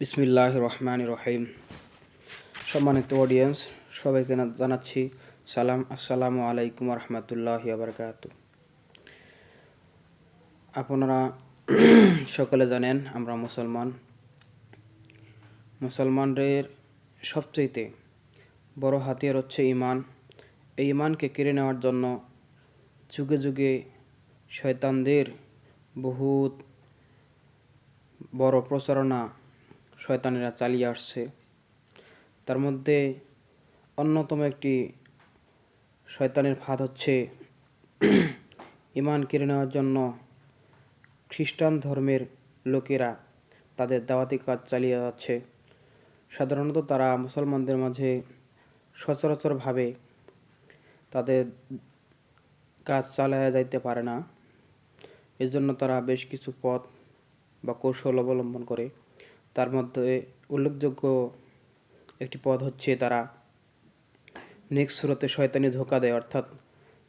বিসমিল্লাহ রহমান রহিম সম্মানিত অডিয়েন্স সবাইকে জানাচ্ছি সালাম। আসসালামু আলাইকুম রহমতুল্লাহ আবরকাত আপনারা সকলে জানেন, আমরা মুসলমান। মুসলমানদের সবচেয়েতে বড় হাতিয়ার হচ্ছে ইমান এই ইমানকে কেড়ে নেওয়ার জন্য যুগে যুগে শয়তানদের বহুত বড় প্রচারণা শয়তানেরা চালিয়ে আসছে। তার মধ্যে অন্যতম একটি শয়তানের ফাঁদ হচ্ছে ইমান কেড়ে নেওয়ার জন্য খ্রিস্টান ধর্মের লোকেরা তাদের দাওয়াতি কাজ চালিয়ে যাচ্ছে। সাধারণত তারা মুসলমানদের মাঝে সচরাচরভাবে তাদের কাজ চালায়া যাইতে পারে না। এজন্য তারা বেশ কিছু পথ বা কৌশল অবলম্বন করে। তার মধ্যে উল্লেখযোগ্য একটি পদ হচ্ছে তারা নেক্সট সুরতে শয়তানি ধোকা দেয়। অর্থাৎ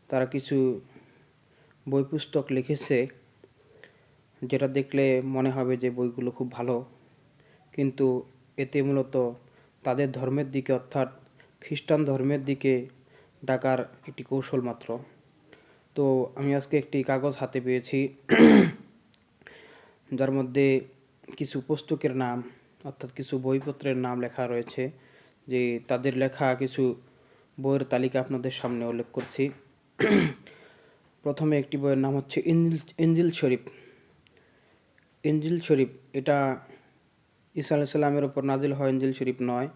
তারা কিছু বই পুস্তক লিখেছে যেটা দেখলে মনে হবে যে বইগুলো খুব ভালো। কিন্তু এতে মূলত তাদের ধর্মের দিকে অর্থাৎ খ্রিস্টান ধর্মের দিকে ডাকার একটি কৌশল মাত্র। তো আমি আজকে একটি কাগজ হাতে পেয়েছি, যার মধ্যে কিছু পুস্তকের নাম, অর্থাৎ কিছু বইপত্রের নাম লেখা রয়েছে, যে তাদের লেখা কিছু বইয়ের তালিকা আপনাদের সামনে উল্লেখ করছি। প্রথমে একটি বইয়ের নাম হচ্ছে ইঞ্জিল ইঞ্জিল শরীফ। ইঞ্জিল শরীফ, এটা ঈসা আলাইসাল্লামের ওপর নাজিল হয় ইঞ্জিল শরীফ নয়,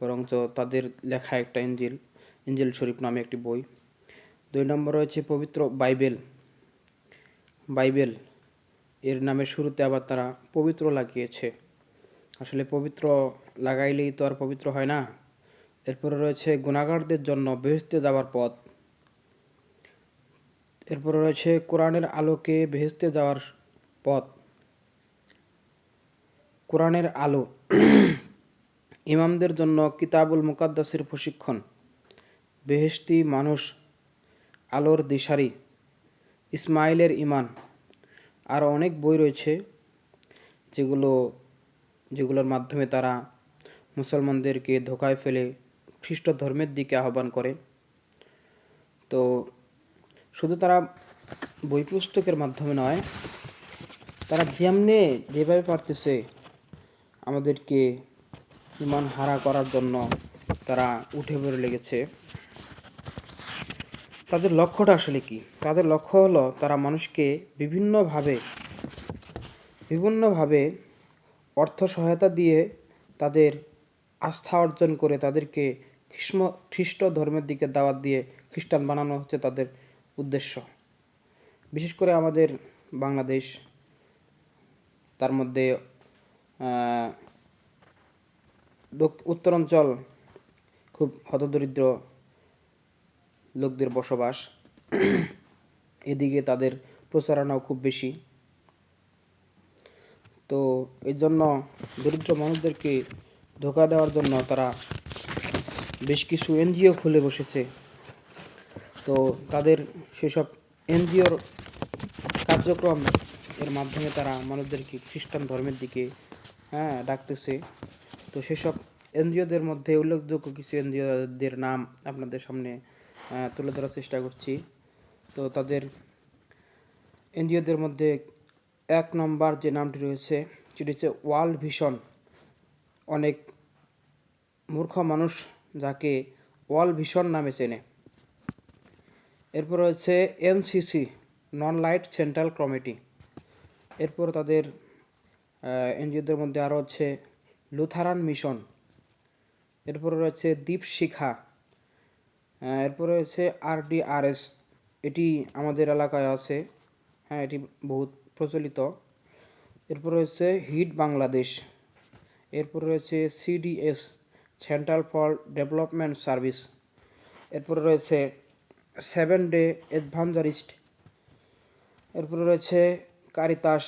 বরঞ্চ তাদের লেখা একটা ইঞ্জিল ইঞ্জিল শরীফ নামে একটি বই। দুই নম্বর রয়েছে পবিত্র বাইবেল। বাইবেল এর নামের শুরুতে আবার তারা পবিত্র লাগিয়েছে। আসলে পবিত্র লাগাইলেই তো আর পবিত্র হয় না। এরপরে রয়েছে গুণাগারদের জন্য বেহেস্তে যাওয়ার পথ। এরপরে রয়েছে কোরআনের আলোকে বেহেস্তে যাওয়ার পথ। কোরআনের আলো ইমামদের জন্য কিতাবুল মুকাদ্দাসের প্রশিক্ষণ। বেহেশতি মানুষ, আলোর দিশারি, ইসমাইলের ইমান আরও অনেক বই রয়েছে যেগুলো, যেগুলোর মাধ্যমে তারা মুসলমানদেরকে ধোকায় ফেলে খ্রিস্ট ধর্মের দিকে আহ্বান করে। তো শুধু তারা বই পুস্তকের মাধ্যমে নয়, তারা যেমনে যেভাবে পারতেছে আমাদেরকে ইমান হারা করার জন্য তারা উঠে পড়ে লেগেছে। তাদের লক্ষ্যটা আসলে কি? তাদের লক্ষ্য হলো তারা মানুষকে বিভিন্নভাবে বিভিন্নভাবে অর্থ সহায়তা দিয়ে তাদের আস্থা অর্জন করে তাদেরকে খ্রিস্ম, খ্রিস্ট ধর্মের দিকে দাওয়াত দিয়ে খ্রিস্টান বানানো হচ্ছে তাদের উদ্দেশ্য। বিশেষ করে আমাদের বাংলাদেশ, তার মধ্যে উত্তরাঞ্চল খুব হতদরিদ্র লোকদের বসবাস। এদিকে তাদের প্রচারণাও খুব বেশি। তো এই জন্য দরিদ্র মানুষদেরকে ধোকা দেওয়ার জন্য তারা বেশ কিছু এনজিও খুলে বসেছে। তো তাদের সেসব এনজিওর কার্যক্রম এর মাধ্যমে তারা মানুষদেরকে খ্রিস্টান ধর্মের দিকে হ্যাঁ ডাকতেছে। তো সেসব এনজিওদের মধ্যে উল্লেখযোগ্য কিছু এনজিওদের নাম আপনাদের সামনে তুলে ধরার চেষ্টা করছি। তো তাদের এনজিওদের মধ্যে এক নম্বর যে নামটি রয়েছে সেটি হচ্ছে ওয়ার্ল্ড ভিশন। অনেক মূর্খ মানুষ যাকে ওয়ার্ল্ড ভিশন নামে চেনে। এরপর রয়েছে NCC non light central committee. এরপর তাদের এনজিওদের মধ্যে আরও হচ্ছে লুথারান মিশন। এরপর রয়েছে দ্বীপ শিখা আহ, এরপর রয়েছে আরডিআরএস এটি আমাদের এলাকায় আছে। হ্যাঁ এটি বহুত প্রচলিত। এরপর রয়েছে হিট বাংলাদেশ। এরপর রয়েছে CDS central for development service এরপর রয়েছে সেভেন ডে অ্যাডভাঞ্জারিস্ট এরপর রয়েছে কারিতাস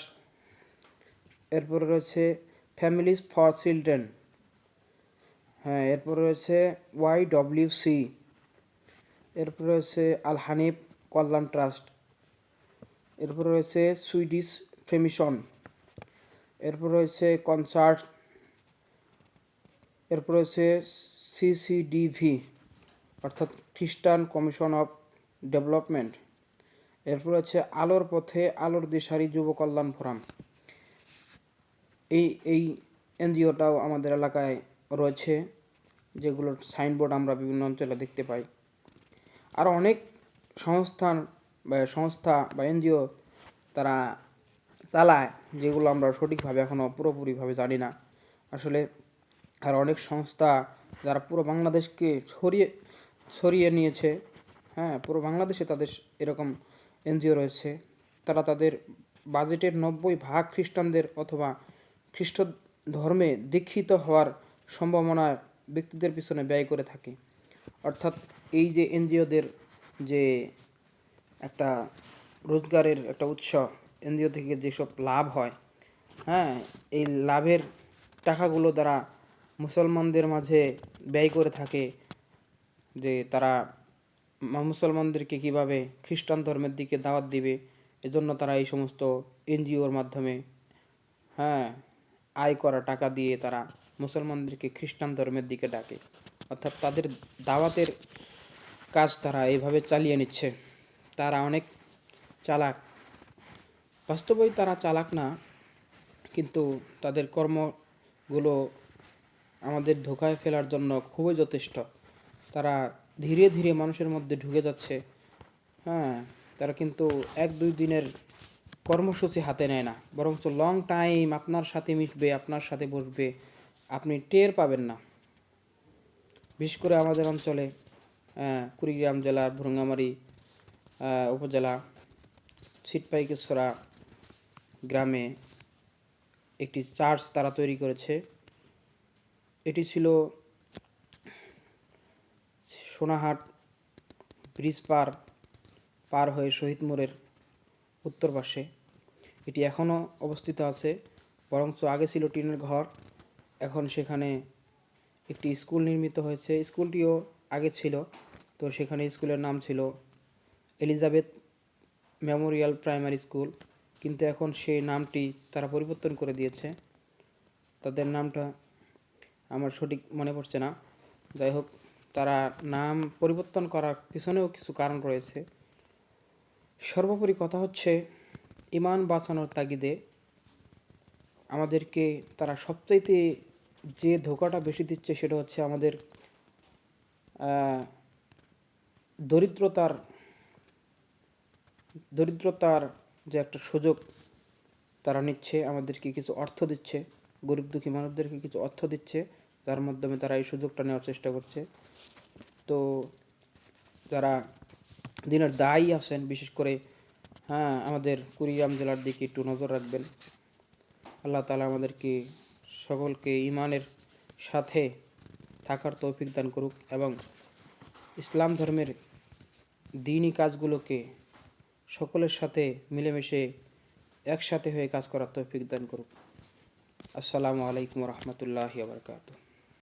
এরপর রয়েছে ফ্যামিলিজ ফর চিলড্রেন হ্যাঁ এরপর রয়েছে ওয়াই ডব্লিউ সি এরপর রয়েছে আল হানিফ কল্যাণ ট্রাস্ট। এরপর রয়েছে সুইডিশ ফেমিশন। এরপর রয়েছে কনসার্ট। এরপর রয়েছে সিসিডিভি অর্থাৎ খ্রিস্টান কমিশন অফ ডেভেলপমেন্ট। এরপর হচ্ছে আলোর পথে আলোর দিশারি যুব কল্যাণ ফোরাম। এই এই এনজিওটাও আমাদের এলাকায় রয়েছে, যেগুলোর সাইনবোর্ড আমরা বিভিন্ন অঞ্চলে দেখতে পাই। আর অনেক সংস্থান বা সংস্থা বা এনজিও তারা চালায়, যেগুলো আমরা সঠিকভাবে এখনও পুরোপুরিভাবে জানি না। আসলে আর অনেক সংস্থা যারা পুরো বাংলাদেশকে ছড়িয়ে ছড়িয়ে নিয়েছে হ্যাঁ পুরো বাংলাদেশে তাদের এরকম এনজিও রয়েছে। তারা তাদের বাজেটের নব্বই ভাগ খ্রিস্টানদের অথবা খ্রিস্ট ধর্মে দীক্ষিত হওয়ার সম্ভাবনা ব্যক্তিদের পিছনে ব্যয় করে থাকে। অর্থাৎ এই যে এনজিওদের যে একটা রোজগারের একটা উৎস, এনজিও থেকে যেসব লাভ হয় হ্যাঁ এই লাভের টাকাগুলো দ্বারা মুসলমানদের মাঝে ব্যয় করে থাকে যে তারা মুসলমানদেরকে কীভাবে খ্রিস্টান ধর্মের দিকে দাওয়াত দিবে, এজন্য তারা এই সমস্ত এনজিওর মাধ্যমে হ্যাঁ আয় করা টাকা দিয়ে তারা মুসলমানদেরকে খ্রিস্টান ধর্মের দিকে ডাকে। অর্থাৎ তাদের দাওয়াতের কাজ তারা এইভাবে চালিয়ে নিচ্ছে। তারা অনেক চালাক। বাস্তবই তারা চালাক না, কিন্তু তাদের কর্মগুলো আমাদের ধোকায় ফেলার জন্য খুবই যথেষ্ট। তারা ধীরে ধীরে মানুষের মধ্যে ঢুকে যাচ্ছে। হ্যাঁ তারা কিন্তু এক দুই দিনের কর্মসূচি হাতে নেয় না। বরঞ্চ লং টাইম আপনার সাথে মিশবে, আপনার সাথে বসবে, আপনি টের পাবেন না। বিশেষ করে আমাদের অঞ্চলে কুড়িগ্রাম জেলার ভুরঙ্গামারি উপজেলা ছিটপাইকেশ্বরা গ্রামে একটি চার্চ তারা তৈরি করেছে। এটি ছিল সোনাহাট ব্রিজ পার পার হয়ে শহীদ মোড়ের উত্তর পাশে। এটি এখনও অবস্থিত আছে, বরঞ্চ আগে ছিল টিনের ঘর, এখন সেখানে একটি স্কুল নির্মিত হয়েছে। স্কুলটিও আগে ছিল। তো সেখানে স্কুলের নাম ছিল এলিজাবেথ মেমোরিয়াল প্রাইমারি স্কুল। কিন্তু এখন সেই নামটি তারা পরিবর্তন করে দিয়েছে। তাদের নামটা আমার সঠিক মনে পড়ছে না। যাই হোক, তারা নাম পরিবর্তন করার পিছনেও কিছু কারণ রয়েছে। সর্বোপরি কথা হচ্ছে, ইমান বাঁচানোর তাগিদে আমাদেরকে তারা সবচাইতে যে ধোকাটা বেশি দিচ্ছে সেটা হচ্ছে আমাদের দরিদ্রতার দরিদ্রতার যে একটা সুযোগ তারা নিচ্ছে, আমাদেরকে কিছু অর্থ দিচ্ছে, গরিব দুঃখী মানুষদেরকে কিছু অর্থ দিচ্ছে যার মাধ্যমে তারা এই সুযোগটা নেওয়ার চেষ্টা করছে। তো যারা দিনের দায়ী আছেন, বিশেষ করে হ্যাঁ আমাদের কুড়িগ্রাম জেলার দিকে একটু নজর রাখবেন। আল্লাহ তালা আমাদেরকে সকলকে ইমানের সাথে থাকার তৌফিক দান করুক এবং ইসলাম ধর্মের দিনই কাজগুলোকে সকলের সাথে মিলেমিশে একসাথে হয়ে কাজ করার তৌফিক দান করুক। আসসালামু আলাইকুম রহমতুল্লাহি আবরকাত